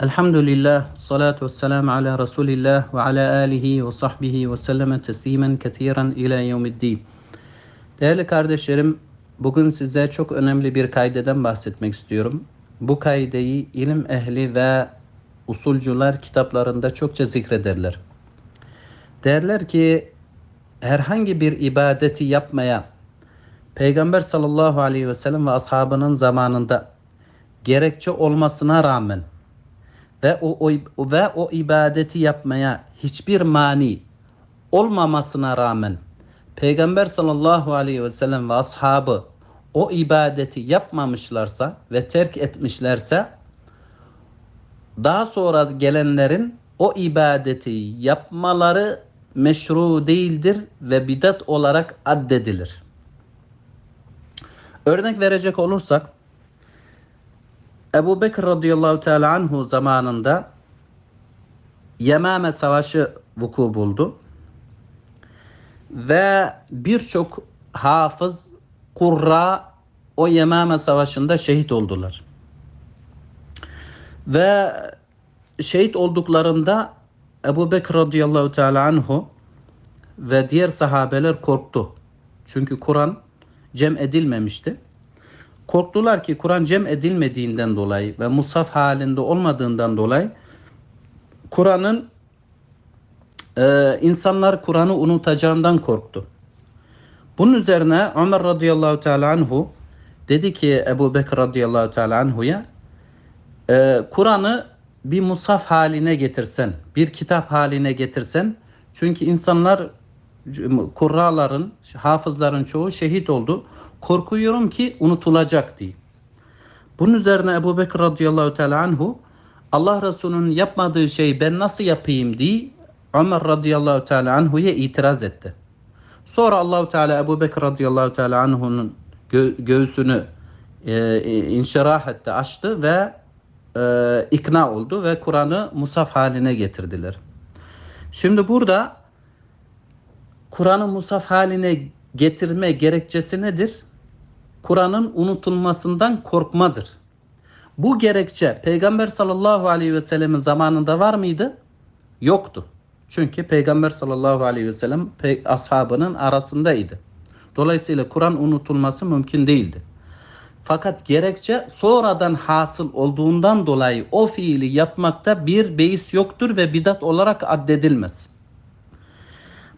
Elhamdülillah, salatu vesselamu ala Resulillah ve ala alihi ve sahbihi ve selleme teslimen kethiren ila yevmiddin. Değerli kardeşlerim, bugün size çok önemli bir kaydeden bahsetmek istiyorum. Bu kaideyi ilim ehli ve usulcular kitaplarında çokça zikrederler. Derler ki herhangi bir ibadeti yapmaya Peygamber sallallahu aleyhi ve sellem ve ashabının zamanında gerekçe olmasına rağmen ve o, o ve o ibadeti yapmaya hiçbir mani olmamasına rağmen Peygamber sallallahu aleyhi ve sellem ve ashabı o ibadeti yapmamışlarsa ve terk etmişlerse daha sonra gelenlerin o ibadeti yapmaları meşru değildir ve bidat olarak addedilir. Örnek verecek olursak Ebu Bekir radıyallahu teala anhu zamanında Yemame Savaşı vuku buldu. Ve birçok hafız, kurra o Yemame Savaşı'nda şehit oldular. Ve şehit olduklarında Ebu Bekir radıyallahu teala anhu ve diğer sahabeler korktu. Çünkü Kur'an cem edilmemişti. Korktular ki Kur'an cem edilmediğinden dolayı ve musaf halinde olmadığından dolayı Kur'an'ın e, insanlar Kur'an'ı unutacağından korktu. Bunun üzerine Ömer radıyallahu teala anhu dedi ki Ebu Bekir radıyallahu teala anhu'ya e, Kur'an'ı bir musaf haline getirsen, bir kitap haline getirsen çünkü insanlar kurraların, hafızların çoğu şehit oldu. Korkuyorum ki unutulacak diye. Bunun üzerine Ebu Bekir radıyallahu teala anhu Allah Resulü'nün yapmadığı şeyi ben nasıl yapayım diye Ömer radıyallahu teala anhu'ya itiraz etti. Sonra Allahu Teala Ebu Bekir radıyallahu teala anhu'nun gö- göğsünü e, inşirah etti, açtı ve e, ikna oldu ve Kur'an'ı musaf haline getirdiler. Şimdi burada Kur'an'ı musaf haline getirme gerekçesi nedir? Kur'an'ın unutulmasından korkmadır. Bu gerekçe Peygamber sallallahu aleyhi ve sellemin zamanında var mıydı? Yoktu. Çünkü Peygamber sallallahu aleyhi ve sellem ashabının arasındaydı. Dolayısıyla Kur'an unutulması mümkün değildi. Fakat gerekçe sonradan hasıl olduğundan dolayı o fiili yapmakta bir beis yoktur ve bidat olarak addedilmez.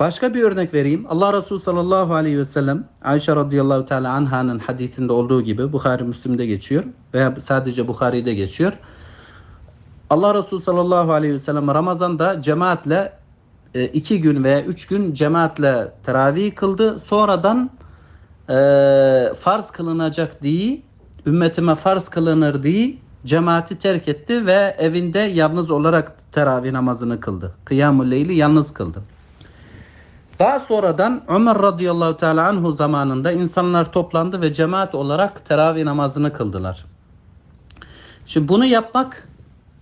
Başka bir örnek vereyim. Allah Resulü sallallahu aleyhi ve sellem Ayşe radıyallahu teala anhanın hadisinde olduğu gibi Bukhari Müslim'de geçiyor veya sadece Bukhari'de geçiyor. Allah Resulü sallallahu aleyhi ve sellem Ramazan'da cemaatle e, iki gün veya üç gün cemaatle teravih kıldı. Sonradan e, farz kılınacak diye ümmetime farz kılınır diye cemaati terk etti ve evinde yalnız olarak teravih namazını kıldı. Kıyamul Leyli yalnız kıldı. Daha sonradan Ömer radıyallahu teala anhu zamanında insanlar toplandı ve cemaat olarak teravih namazını kıldılar. Şimdi bunu yapmak,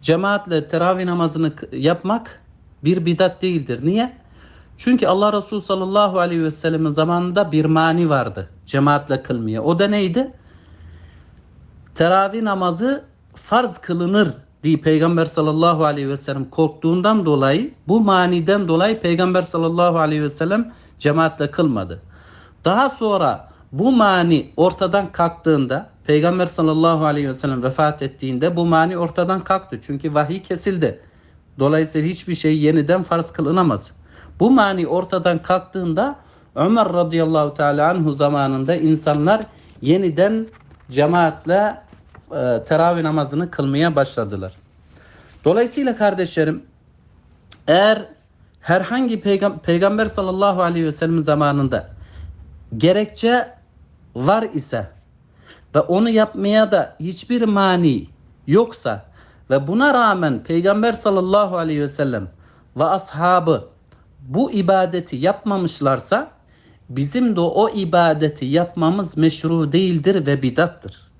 cemaatle teravih namazını yapmak bir bidat değildir. Niye? Çünkü Allah Resulü sallallahu aleyhi ve sellemin zamanında bir mani vardı cemaatle kılmaya. O da neydi? Teravih namazı farz kılınır diye Peygamber sallallahu aleyhi ve sellem korktuğundan dolayı bu maniden dolayı Peygamber sallallahu aleyhi ve sellem cemaatle kılmadı. Daha sonra bu mani ortadan kalktığında Peygamber sallallahu aleyhi ve sellem vefat ettiğinde bu mani ortadan kalktı. Çünkü vahiy kesildi. Dolayısıyla hiçbir şey yeniden farz kılınamaz. Bu mani ortadan kalktığında Ömer radıyallahu teala anhu zamanında insanlar yeniden cemaatle e, teravih namazını kılmaya başladılar. Dolayısıyla kardeşlerim eğer herhangi peygam peygamber sallallahu aleyhi ve sellem zamanında gerekçe var ise ve onu yapmaya da hiçbir mani yoksa ve buna rağmen peygamber sallallahu aleyhi ve sellem ve ashabı bu ibadeti yapmamışlarsa bizim de o ibadeti yapmamız meşru değildir ve bidattır.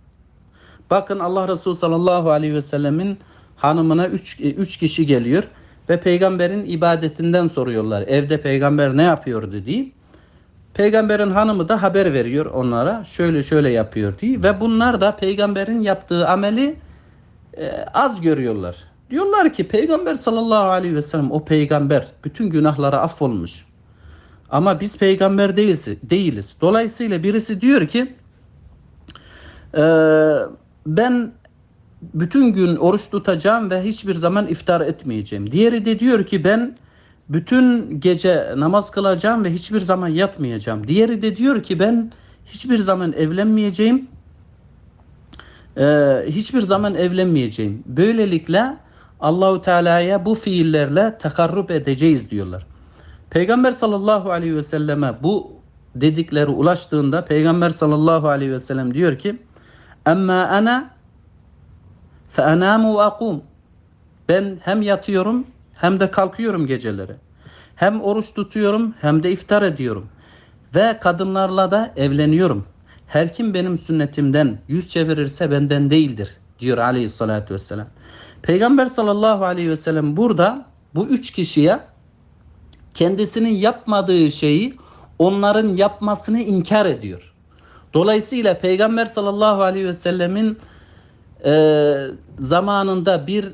Bakın Allah Resulü sallallahu aleyhi ve sellemin hanımına üç, üç kişi geliyor ve peygamberin ibadetinden soruyorlar. Evde peygamber ne yapıyordu diye. Peygamberin hanımı da haber veriyor onlara. Şöyle şöyle yapıyor diye. Ve bunlar da peygamberin yaptığı ameli e, az görüyorlar. Diyorlar ki Peygamber sallallahu aleyhi ve sellem o peygamber bütün günahları affolmuş. Ama biz peygamber değiliz. değiliz. Dolayısıyla birisi diyor ki "Ee, ben bütün gün oruç tutacağım ve hiçbir zaman iftar etmeyeceğim. Diğeri de diyor ki ben bütün gece namaz kılacağım ve hiçbir zaman yatmayacağım. Diğeri de diyor ki ben hiçbir zaman evlenmeyeceğim. Ee, hiçbir zaman evlenmeyeceğim. Böylelikle Allahu Teala'ya bu fiillerle takarrub edeceğiz diyorlar. Peygamber sallallahu aleyhi ve selleme bu dedikleri ulaştığında Peygamber sallallahu aleyhi ve sellem diyor ki Emma ana fe enamu ve akum ben hem yatıyorum hem de kalkıyorum geceleri. Hem oruç tutuyorum hem de iftar ediyorum. Ve kadınlarla da evleniyorum. Her kim benim sünnetimden yüz çevirirse benden değildir diyor aleyhissalatü vesselam. Peygamber sallallahu aleyhi ve sellem burada bu üç kişiye kendisinin yapmadığı şeyi onların yapmasını inkar ediyor. Dolayısıyla Peygamber sallallahu aleyhi ve sellemin e, zamanında bir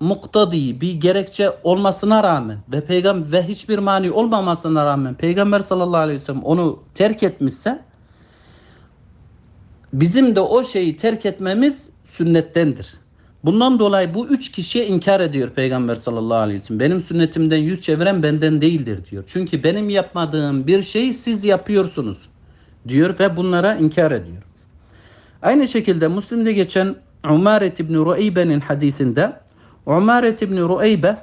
muktadi bir gerekçe olmasına rağmen ve peygamber ve hiçbir mani olmamasına rağmen peygamber sallallahu aleyhi ve sellem onu terk etmişse bizim de o şeyi terk etmemiz sünnettendir. Bundan dolayı bu üç kişiye inkar ediyor Peygamber sallallahu aleyhi ve sellem. Benim sünnetimden yüz çeviren benden değildir diyor. Çünkü benim yapmadığım bir şeyi siz yapıyorsunuz diyor ve bunlara inkar ediyor. Aynı şekilde Müslim'de geçen Umaret İbni Rueybe'nin hadisinde Umaret İbni Rueybe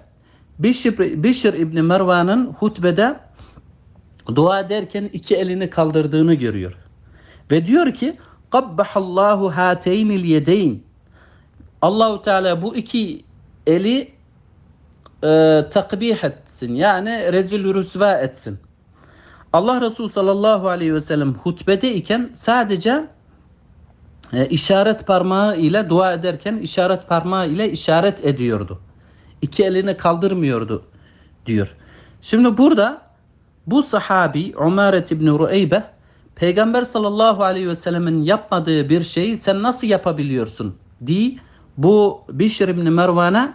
Bişir, Bişir İbni Mervan'ın hutbede dua ederken iki elini kaldırdığını görüyor. Ve diyor ki Qabbahallahu hateynil yedeyn Allahu Teala bu iki eli e, takbih etsin. Yani rezil rüsva etsin. Allah Resulü sallallahu aleyhi ve sellem hutbede iken sadece e, işaret parmağı ile dua ederken işaret parmağı ile işaret ediyordu. İki elini kaldırmıyordu diyor. Şimdi burada bu sahabi Umaret İbni Rueybe Peygamber sallallahu aleyhi ve sellemin yapmadığı bir şeyi sen nasıl yapabiliyorsun diye bu Bişr İbni Mervan'a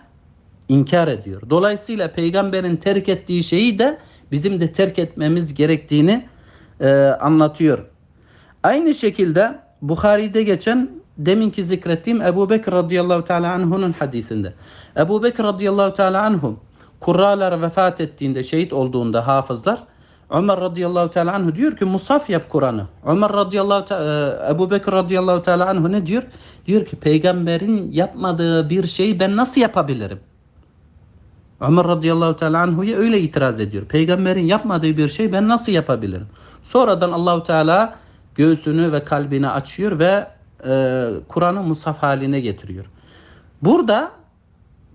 inkar ediyor. Dolayısıyla peygamberin terk ettiği şeyi de bizim de terk etmemiz gerektiğini e, anlatıyor. Aynı şekilde Bukhari'de geçen deminki zikrettiğim Ebu Bekir radıyallahu teala anhu'nun hadisinde. Ebu Bekir radıyallahu teala anhu kurralar vefat ettiğinde şehit olduğunda hafızlar Ömer radıyallahu teala anhu diyor ki musaf yap Kur'an'ı. Ömer radıyallahu teala, Ebu Bekir radıyallahu teala anhu ne diyor? Diyor ki peygamberin yapmadığı bir şeyi ben nasıl yapabilirim? Ömer radıyallahu teala anhu'ya öyle itiraz ediyor. Peygamberin yapmadığı bir şey ben nasıl yapabilirim? Sonradan Allahu Teala göğsünü ve kalbini açıyor ve e, Kur'an'ı musaf haline getiriyor. Burada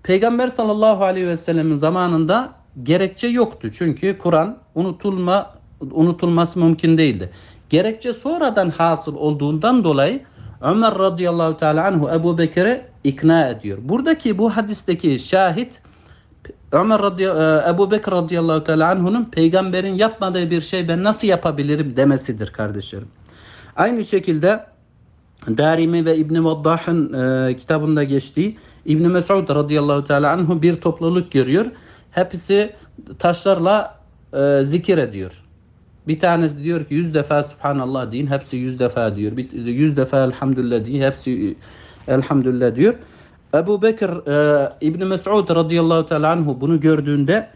Peygamber sallallahu aleyhi ve sellemin zamanında gerekçe yoktu. Çünkü Kur'an unutulma unutulması mümkün değildi. Gerekçe sonradan hasıl olduğundan dolayı Ömer radıyallahu teala anhu Ebu Bekir'i ikna ediyor. Buradaki bu hadisteki şahit Ömer radıyallahu, Ebu Bekir radıyallahu teala anhu'nun peygamberin yapmadığı bir şey ben nasıl yapabilirim demesidir kardeşlerim. Aynı şekilde Darimi ve İbn Vaddah'ın e, kitabında geçtiği İbn Mesud radıyallahu teala anhu bir topluluk görüyor. Hepsi taşlarla e, zikir ediyor. Bir tanesi diyor ki yüz defa Subhanallah deyin. Hepsi yüz defa diyor. Bir, yüz defa Elhamdülillah deyin. Hepsi Elhamdülillah diyor. Ebu Bekir e, İbn Mesud radıyallahu teala anhu bunu gördüğünde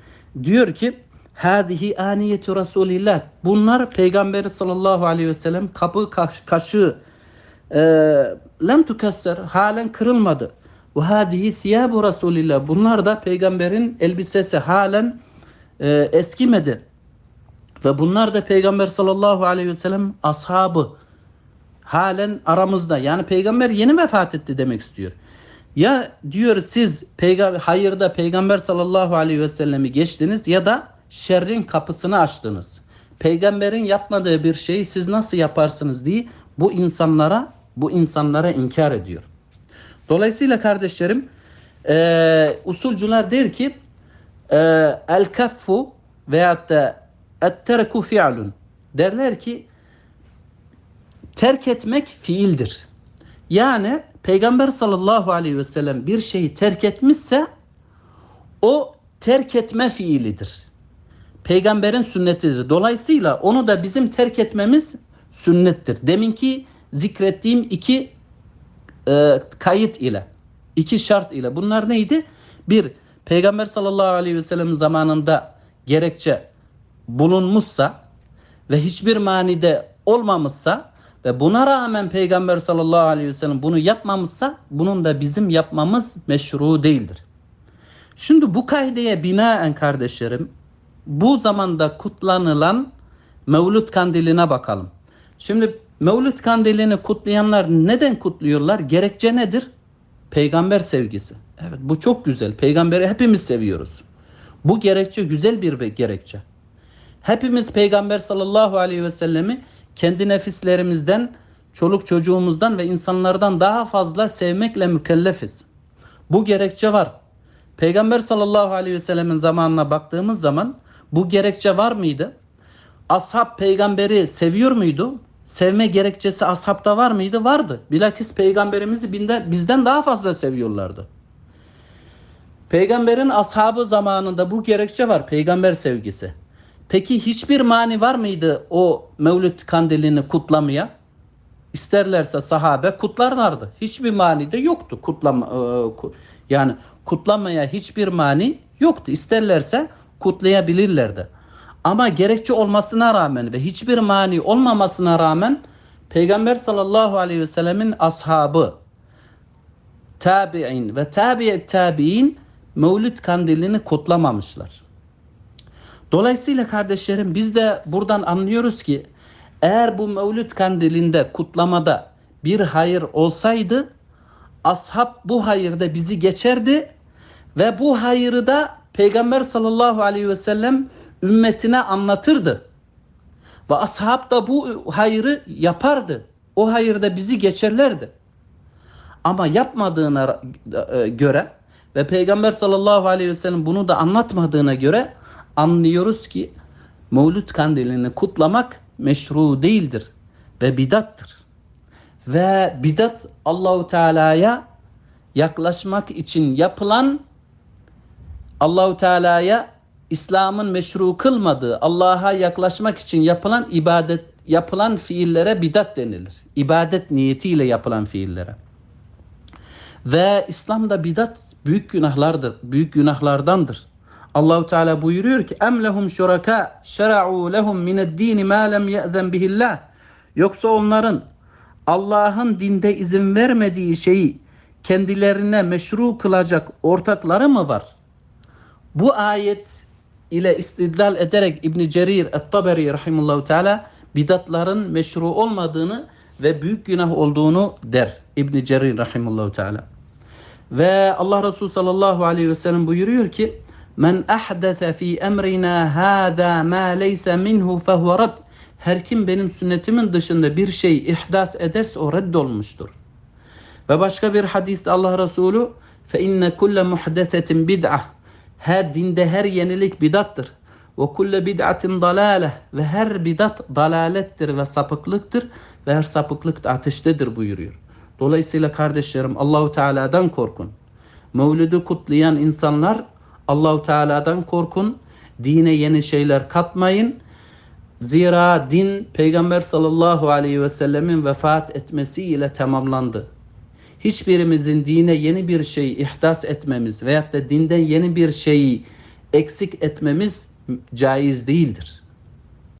diyor ki Hâzihi aniyetu Resulillah. Bunlar Peygamberi sallallahu aleyhi ve sellem kapı kaş, kaşığı e, lem tukesser halen kırılmadı. Ve hâzihi thiyabu Resulillah. Bunlar da peygamberin elbisesi halen e, eskimedi. Ve bunlar da Peygamber sallallahu aleyhi ve sellem ashabı halen aramızda. Yani peygamber yeni vefat etti demek istiyor. Ya diyor siz peygamber hayırda peygamber sallallahu aleyhi ve sellemi geçtiniz ya da şerrin kapısını açtınız. Peygamberin yapmadığı bir şeyi siz nasıl yaparsınız diye bu insanlara bu insanlara inkar ediyor. Dolayısıyla kardeşlerim e, usulcular der ki e, el kaffu veyahut da et terku fi'lun derler ki terk etmek fiildir. Yani Peygamber sallallahu aleyhi ve sellem bir şeyi terk etmişse o terk etme fiilidir. Peygamberin sünnetidir. Dolayısıyla onu da bizim terk etmemiz sünnettir. Deminki zikrettiğim iki e, kayıt ile, iki şart ile. Bunlar neydi? Bir, Peygamber sallallahu aleyhi ve sellem zamanında gerekçe bulunmuşsa ve hiçbir manide olmamışsa ve buna rağmen Peygamber sallallahu aleyhi ve sellem bunu yapmamışsa bunun da bizim yapmamız meşru değildir. Şimdi bu kaideye binaen kardeşlerim bu zamanda kutlanılan Mevlüt kandiline bakalım. Şimdi Mevlüt kandilini kutlayanlar neden kutluyorlar? Gerekçe nedir? Peygamber sevgisi. Evet bu çok güzel. Peygamberi hepimiz seviyoruz. Bu gerekçe güzel bir gerekçe. Hepimiz Peygamber sallallahu aleyhi ve sellemi kendi nefislerimizden, çoluk çocuğumuzdan ve insanlardan daha fazla sevmekle mükellefiz. Bu gerekçe var. Peygamber sallallahu aleyhi ve sellemin zamanına baktığımız zaman bu gerekçe var mıydı? Ashab peygamberi seviyor muydu? Sevme gerekçesi ashabta var mıydı? Vardı. Bilakis peygamberimizi bizden daha fazla seviyorlardı. Peygamberin ashabı zamanında bu gerekçe var. Peygamber sevgisi. Peki hiçbir mani var mıydı o Mevlüt kandilini kutlamaya? İsterlerse sahabe kutlarlardı. Hiçbir mani de yoktu kutlama e, yani kutlamaya hiçbir mani yoktu. İsterlerse kutlayabilirlerdi. Ama gerekçe olmasına rağmen ve hiçbir mani olmamasına rağmen Peygamber sallallahu aleyhi ve sellemin ashabı, tabi'in ve tabi'et tabi'in Mevlid kandilini kutlamamışlar. Dolayısıyla kardeşlerim biz de buradan anlıyoruz ki eğer bu Mevlüt kandilinde kutlamada bir hayır olsaydı ashab bu hayırda bizi geçerdi ve bu hayırı da Peygamber sallallahu aleyhi ve sellem ümmetine anlatırdı. Ve ashab da bu hayırı yapardı. O hayırda bizi geçerlerdi. Ama yapmadığına e, göre ve Peygamber sallallahu aleyhi ve sellem bunu da anlatmadığına göre anlıyoruz ki Mevlüt kandilini kutlamak meşru değildir ve bidattır. Ve bidat Allahu Teala'ya yaklaşmak için yapılan Allahu Teala'ya İslam'ın meşru kılmadığı Allah'a yaklaşmak için yapılan ibadet yapılan fiillere bidat denilir. İbadet niyetiyle yapılan fiillere. Ve İslam'da bidat büyük günahlardır. Büyük günahlardandır. Allahu Teala buyuruyor ki em lehum şuraka şer'u lehum mined-din ma lem ye'zen bihillah. Yoksa onların Allah'ın dinde izin vermediği şeyi kendilerine meşru kılacak ortakları mı var? Bu ayet ile istidlal ederek İbn Cerir et-Taberi rahimehullah teala bidatların meşru olmadığını ve büyük günah olduğunu der İbn Cerir rahimehullah teala. Ve Allah Resulü sallallahu aleyhi ve sellem buyuruyor ki Men ahdese fi emrina hada ma leysa minhu fehuve rad. Her kim benim sünnetimin dışında bir şey ihdas ederse o reddolmuştur. Ve başka bir hadiste Allah Resulü fe inne kulle muhdesetin bid'ah. Her dinde her yenilik bidattır. Ve kulle bid'atin dalale ve her bidat dalalettir ve sapıklıktır ve her sapıklık da ateştedir buyuruyor. Dolayısıyla kardeşlerim Allahu Teala'dan korkun. Mevlüdü kutlayan insanlar Allahu Teala'dan korkun. Dine yeni şeyler katmayın. Zira din Peygamber sallallahu aleyhi ve sellemin vefat etmesiyle tamamlandı. Hiçbirimizin dine yeni bir şey ihdas etmemiz veyahut da dinden yeni bir şeyi eksik etmemiz caiz değildir.